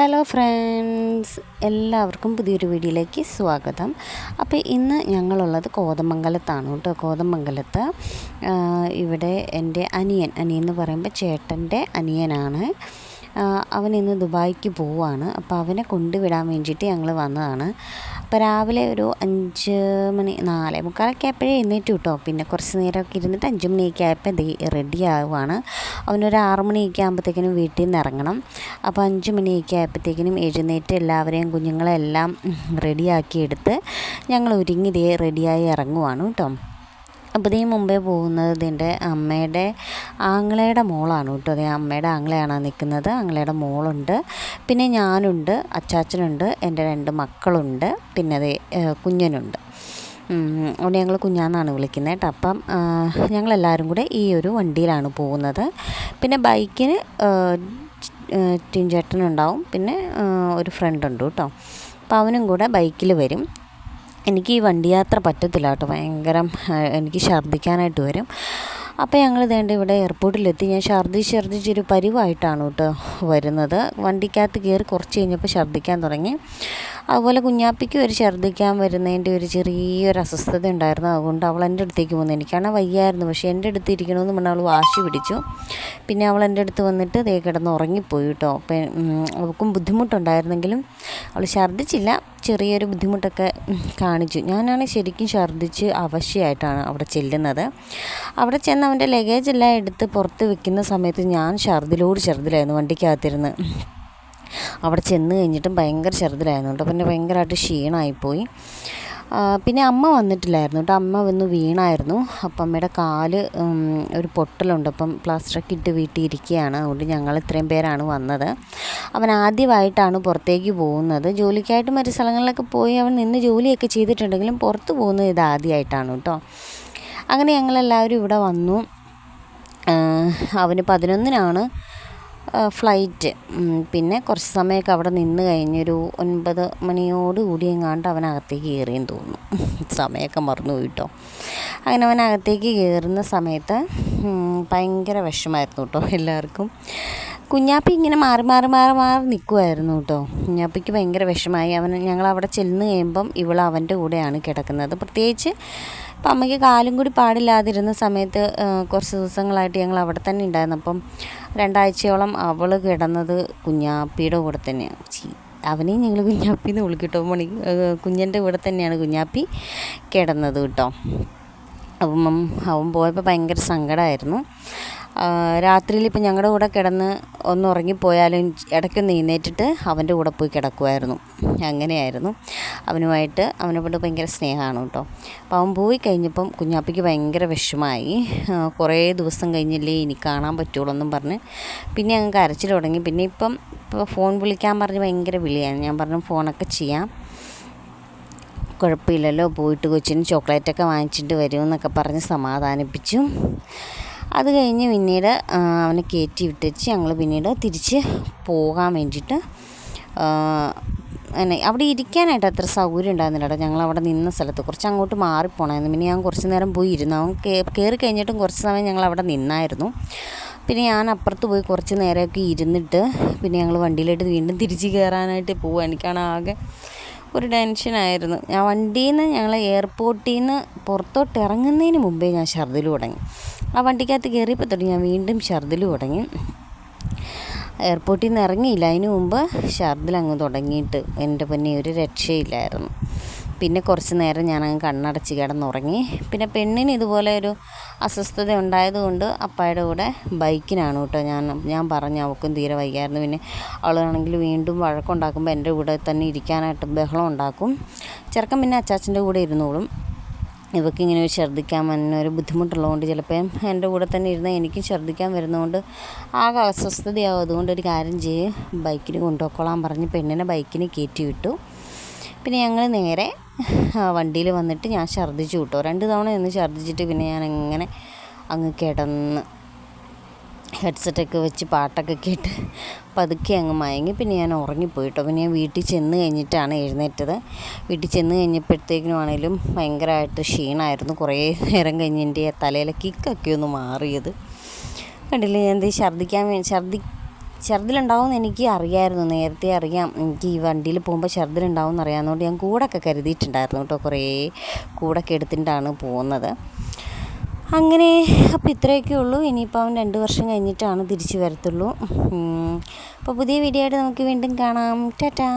Hello friends എല്ലാവർക്കും പുതിയൊരു വീഡിയോയിലേക്ക് സ്വാഗതം. അപ്പോൾ ഇന്ന് ഞങ്ങളുള്ളത് കോതമംഗലത്താണ് കേട്ടോ. കോതമംഗലത്ത് ഇവിടെ എന്റെ അനിയൻ അനിയൻ എന്ന് പറയുമ്പോൾ ചേട്ടന്റെ അനിയനാണ്. അവൻ ഇന്ന് ദുബായിക്ക് പോവുകയാണ് അപ്പോൾ അവനെ കൊണ്ടുവിടാൻ വേണ്ടിയിട്ട് ഞങ്ങൾ വന്നതാണ്. അപ്പോൾ രാവിലെ ഒരു അഞ്ച് മണി നാല് മുക്കാലൊക്കെ ആയപ്പോഴേ എഴുന്നേറ്റ് കിട്ടോ പിന്നെ കുറച്ച് നേരമൊക്കെ ഇരുന്നിട്ട് അഞ്ച് മണിയൊക്കെ ആയപ്പോൾ ദേ റെഡി ആവുകയാണ് അവനൊരു ആറ് മണിയൊക്കെ ആകുമ്പോഴത്തേക്കിനും വീട്ടിൽ നിന്ന് ഇറങ്ങണം. അപ്പോൾ അഞ്ച് മണിയൊക്കെ ആയപ്പോഴത്തേക്കിനും എഴുന്നേറ്റ് എല്ലാവരെയും കുഞ്ഞുങ്ങളെല്ലാം റെഡിയാക്കിയെടുത്ത് ഞങ്ങൾ ഒരുങ്ങി ദേ റെഡിയായി ഇറങ്ങുവാണ് കേട്ടോ അപ്പോൾ ഇതിന് മുമ്പേ പോകുന്നത് ഇതിന്റെ അമ്മയുടെ ആങ്ങളയുടെ മോളാണ് കേട്ടോ. അതേ അമ്മയുടെ ആങ്ങളയാണ് നിൽക്കുന്നത്. ആങ്ങളയുടെ മോളുണ്ട്. പിന്നെ ഞാനുണ്ട് അച്ചാച്ചനുണ്ട് എന്റെ രണ്ട് മക്കളുണ്ട് പിന്നെ അതേ കുഞ്ഞനുണ്ട്. അവിടെ ഞങ്ങൾ കുഞ്ഞാന്നാണ് വിളിക്കുന്നത് കേട്ടോ. അപ്പം ഞങ്ങളെല്ലാവരും കൂടെ ഈ ഒരു വണ്ടിയിലാണ് പോകുന്നത്. പിന്നെ ബൈക്കിന് ടിൻചേട്ടനുണ്ടാവും പിന്നെ ഒരു ഫ്രണ്ട് ഉണ്ട് കേട്ടോ. അപ്പോൾ അവനും കൂടെ ബൈക്കിൽ വരും. എനിക്ക് ഈ വണ്ടി യാത്ര പറ്റത്തില്ല കേട്ടോ ഭയങ്കര എനിക്ക് ഛർദ്ദിക്കാനായിട്ട് വരും. അപ്പോൾ ഞങ്ങൾ ഇതേണ്ട ഇവിടെ എയർപോർട്ടിലെത്തി. ഞാൻ ഛർദ്ദിച്ച് ഛർദ്ദിച്ചൊരു പരിവായിട്ടാണ് കേട്ടോ വരുന്നത്. വണ്ടിക്കകത്ത് കയറി കുറച്ച് കഴിഞ്ഞപ്പോൾ ഛർദ്ദിക്കാൻ തുടങ്ങി. അതുപോലെ കുഞ്ഞാപ്പിക്ക് ഒരു ഛർദ്ദിക്കാൻ വരുന്നതിന്റെ ഒരു ചെറിയൊരു അസ്വസ്ഥത ഉണ്ടായിരുന്നു. അതുകൊണ്ട് അവൾ എന്റെ അടുത്തേക്ക് വന്നു. എനിക്കാണ് വയ്യായിരുന്നു. പക്ഷേ എന്റെ അടുത്ത് ഇരിക്കണമെന്ന് പറഞ്ഞാൽ അവൾ വാശി പിടിച്ചു. പിന്നെ അവൾ എന്റെ അടുത്ത് വന്നിട്ട് ദേ കിടന്ന് ഉറങ്ങിപ്പോയി കേട്ടോ. അവൾക്കും ബുദ്ധിമുട്ടുണ്ടായിരുന്നെങ്കിലും അവൾ ഛർദ്ദിച്ചില്ല. ചെറിയൊരു ബുദ്ധിമുട്ടൊക്കെ കാണിച്ചു. ഞാനാണ് ശരിക്കും ഛർദ്ദിച്ച് അവശ്യമായിട്ടാണ് അവിടെ ചെല്ലുന്നത്. അവിടെ ചെന്ന് അവന്റെ ലഗേജ് എല്ലാം എടുത്ത് പുറത്ത് വെക്കുന്ന സമയത്ത് ഞാൻ ഛർദിലോട് ഛർദിലായിരുന്നു വണ്ടിക്കകത്തിരുന്ന്. അവിടെ ചെന്ന് കഴിഞ്ഞിട്ടും ഭയങ്കര ചെറുതിലായിരുന്നു കേട്ടോ. പിന്നെ ഭയങ്കരമായിട്ട് ക്ഷീണമായിപ്പോയി. പിന്നെ അമ്മ വന്നിട്ടില്ലായിരുന്നു കേട്ടോ. അമ്മ വന്ന് വീണായിരുന്നു. അപ്പം അമ്മയുടെ കാൽ ഒരു പൊട്ടലുണ്ട്. അപ്പം പ്ലാസ്റ്ററൊക്കെ ഇട്ട് വീട്ടിൽ ഇരിക്കുകയാണ് അതുകൊണ്ട് ഞങ്ങൾ ഇത്രയും പേരാണ് വന്നത്. അവൻ ആദ്യമായിട്ടാണ് പുറത്തേക്ക് പോകുന്നത്. ജോലിക്കായിട്ട് മറ്റു സ്ഥലങ്ങളിലൊക്കെ പോയി അവൻ നിന്ന് ജോലിയൊക്കെ ചെയ്തിട്ടുണ്ടെങ്കിലും പുറത്ത് പോകുന്നത് ഇത് ആദ്യമായിട്ടാണ് കേട്ടോ. അങ്ങനെ ഞങ്ങളെല്ലാവരും ഇവിടെ വന്നു. അവന് പതിനൊന്നിനാണ്. ഫ്ലൈറ്റ് പിന്നെ കുറച്ച് സമയമൊക്കെ അവിടെ നിന്ന് കഴിഞ്ഞൊരു ഒൻപത് മണിയോട് കൂടി എങ്ങാണ്ട് അവനകത്തേക്ക് കയറിയെന്ന് തോന്നുന്നു. സമയമൊക്കെ മറന്നു പോയിട്ടോ. അങ്ങനെ അവനകത്തേക്ക് കയറുന്ന സമയത്ത് ഭയങ്കര വിഷമായിരുന്നു കേട്ടോ എല്ലാവർക്കും. കുഞ്ഞാപ്പി ഇങ്ങനെ മാറി മാറി മാറി മാറി നിൽക്കുമായിരുന്നു കേട്ടോ. കുഞ്ഞാപ്പിക്ക് ഭയങ്കര വിഷമായി അവൻ ഞങ്ങൾ അവിടെ ചെന്ന് കഴിയുമ്പം ഇവൾ അവന്റെ കൂടെയാണ് കിടക്കുന്നത്. പ്രത്യേകിച്ച് അപ്പം അമ്മയ്ക്ക് കാലും കൂടി പാടില്ലാതിരുന്ന സമയത്ത് കുറച്ച് ദിവസങ്ങളായിട്ട് ഞങ്ങൾ അവിടെ തന്നെ ഉണ്ടായിരുന്നു. അപ്പം രണ്ടാഴ്ചയോളം അവൾ കിടന്നത് കുഞ്ഞാപ്പിയുടെ കൂടെ തന്നെയാണ്. അവനെയും ഞങ്ങൾ കുഞ്ഞാപ്പി എന്ന് വിളിക്കട്ടോ. മണി കുഞ്ഞന്റെ കൂടെ തന്നെയാണ് കുഞ്ഞാപ്പി കിടന്നത് കേട്ടോ. അപ്പം അവൻ പോയപ്പോൾ ഭയങ്കര സങ്കടമായിരുന്നു. രാത്രിയിൽ ഇപ്പം ഞങ്ങളുടെ കൂടെ കിടന്ന് ഒന്ന് ഉറങ്ങിപ്പോയാലും ഇടയ്ക്കൊന്ന് എഴുന്നേറ്റിട്ട് അവന്റെ കൂടെ പോയി കിടക്കുമായിരുന്നു. അങ്ങനെയായിരുന്നു. അവനുമായിട്ട് അവനെ കൊണ്ട് ഭയങ്കര സ്നേഹമാണ് കേട്ടോ. അപ്പം അവൻ പോയി കഴിഞ്ഞപ്പം കുഞ്ഞാപ്പിക്ക് ഭയങ്കര വിഷമായി കുറേ ദിവസം കഴിഞ്ഞില്ലേ ഇനി കാണാൻ പറ്റുള്ളൂ എന്നും പറഞ്ഞ് പിന്നെ അങ്ങ് കരച്ചിൽ തുടങ്ങി. പിന്നെ ഇപ്പം ഇപ്പോൾ ഫോൺ വിളിക്കാൻ പറഞ്ഞ് ഭയങ്കര വിളിയാണ്. ഞാൻ പറഞ്ഞു ഫോണൊക്കെ ചെയ്യാം. കുഴപ്പമില്ലല്ലോ. പോയിട്ട് കൊച്ചിന് ചോക്ലേറ്റൊക്കെ വാങ്ങിച്ചിട്ട് വരുമെന്നൊക്കെ പറഞ്ഞ് സമാധാനിപ്പിച്ചു. അത് കഴിഞ്ഞ് പിന്നീട് അവനെ കയറ്റി വിട്ടിച്ച് ഞങ്ങൾ പിന്നീട് തിരിച്ച് പോകാൻ വേണ്ടിയിട്ട് അങ്ങനെ അവിടെ ഇരിക്കാനായിട്ട് അത്ര സൗകര്യം ഉണ്ടായിരുന്നില്ല കേട്ടോ. ഞങ്ങൾ അവിടെ നിന്ന സ്ഥലത്ത് കുറച്ച് അങ്ങോട്ട് മാറിപ്പോണായിരുന്നു. പിന്നെ ഞാൻ കുറച്ച് നേരം പോയി ഇരുന്നു. അവൻ കയറി കഴിഞ്ഞിട്ടും കുറച്ച് സമയം ഞങ്ങൾ അവിടെ നിന്നായിരുന്നു. പിന്നെ ഞാൻ അപ്പുറത്ത് പോയി കുറച്ച് നേരമൊക്കെ ഇരുന്നിട്ട് പിന്നെ ഞങ്ങൾ വണ്ടിയിലോട്ട് വീണ്ടും തിരിച്ച് കയറാനായിട്ട് പോവുക എനിക്കാണ് ആകെ ഒരു ടെൻഷനായിരുന്നു ഞാൻ വണ്ടിയിൽ നിന്ന് ഞങ്ങൾ എയർപോർട്ടിൽ നിന്ന് പുറത്തോട്ട് ഇറങ്ങുന്നതിന് മുമ്പേ ഞാൻ ഛർദിൽ തുടങ്ങി. ആ വണ്ടിക്കകത്ത് കയറിയപ്പോൾ തൊട്ട് ഞാൻ വീണ്ടും ഛർദിൽ തുടങ്ങി. എയർപോർട്ടിൽ നിന്ന് ഇറങ്ങിയില്ല. അതിന് മുമ്പ് ഛർദിൽ അങ്ങ് തുടങ്ങിയിട്ട് എന്റെ പൊന്നെ ഒരു രക്ഷയില്ലായിരുന്നു. പിന്നെ കുറച്ച് നേരം ഞാൻ ഞാനങ്ങ് കണ്ണടച്ച് കിടന്നുറങ്ങി. പിന്നെ പെണ്ണിന് ഇതുപോലെ ഒരു അസ്വസ്ഥത ഉണ്ടായതുകൊണ്ട് അപ്പായുടെ കൂടെ ബൈക്കിനാണ് കേട്ടോ ഞാൻ ഞാൻ പറഞ്ഞു അവൾക്കും തീരെ വയ്യായിരുന്നു. പിന്നെ അവളാണെങ്കിൽ വീണ്ടും വഴക്കുണ്ടാക്കുമ്പോൾ എന്റെ കൂടെ തന്നെ ഇരിക്കാനായിട്ട് ബഹളം ഉണ്ടാക്കും. ചെറുക്കൻ പിന്നെ അച്ചാച്ചന്റെ കൂടെ ഇരുന്നോളും. ഒരു ഛർദ്ദിക്കാൻ വന്ന ഒരു ബുദ്ധിമുട്ടുള്ളതുകൊണ്ട് ചിലപ്പം എന്റെ കൂടെ തന്നെ ഇരുന്ന് എനിക്കും ഛർദ്ദിക്കാൻ വരുന്നതുകൊണ്ട് ആകെ അസ്വസ്ഥതയാവും അതുകൊണ്ട് ഒരു കാര്യം ചെയ്യ്. ബൈക്കിന് കൊണ്ടുപോയിക്കോളാൻ പറഞ്ഞ് പെണ്ണിനെ ബൈക്കിന് കയറ്റി വിട്ടു. പിന്നെ ഞങ്ങൾ നേരെ വണ്ടിയിൽ വന്നിട്ട് ഞാൻ ഛർദ്ദിച്ചു വിട്ടു രണ്ട് തവണ ഒന്ന് ഛർദ്ദിച്ചിട്ട് പിന്നെ ഞാൻ അങ്ങനെ അങ്ങ് കിടന്ന് ഹെഡ്സെറ്റൊക്കെ വെച്ച് പാട്ടൊക്കെ കേട്ട് പതുക്കെ അങ്ങ് മയങ്ങി. പിന്നെ ഞാൻ ഉറങ്ങിപ്പോയി കേട്ടോ പിന്നെ ഞാൻ വീട്ടിൽ ചെന്ന് കഴിഞ്ഞിട്ടാണ് എഴുന്നേറ്റത്. വീട്ടിൽ ചെന്ന് കഴിഞ്ഞപ്പോഴത്തേക്കിനും ആണെങ്കിലും ഭയങ്കരമായിട്ട് ക്ഷീണമായിരുന്നു. കുറേ നേരം കഴിഞ്ഞ് എന്റെ തലയിലെ കിക്കൊക്കെ ഒന്ന് മാറിയത്. കണ്ടില്ലേ? ഞാൻ എന്ത് ഛർദ്ദിക്കാൻ ഛർദ്ദി ഛർദ്ദിലുണ്ടാവും എനിക്ക് അറിയാമായിരുന്നു നേരത്തെ അറിയാം. എനിക്ക് ഈ വണ്ടിയിൽ പോകുമ്പോൾ ഛർദ്ദിലുണ്ടാവും എന്ന് അറിയാവുന്നതുകൊണ്ട് ഞാൻ കൂടൊക്കെ കരുതിയിട്ടുണ്ടായിരുന്നു കേട്ടോ. കുറേ കൂടൊക്കെ എടുത്തിട്ടാണ് പോകുന്നത്. അങ്ങനെ അപ്പോൾ ഇത്രയൊക്കെ ഉള്ളൂ. ഇനിയിപ്പോൾ അവൻ രണ്ട് വർഷം കഴിഞ്ഞിട്ടാണ് തിരിച്ചു വരത്തുള്ളൂ. അപ്പോൾ പുതിയ വീഡിയോ ആയിട്ട് നമുക്ക് വീണ്ടും കാണാം. ടാറ്റാ.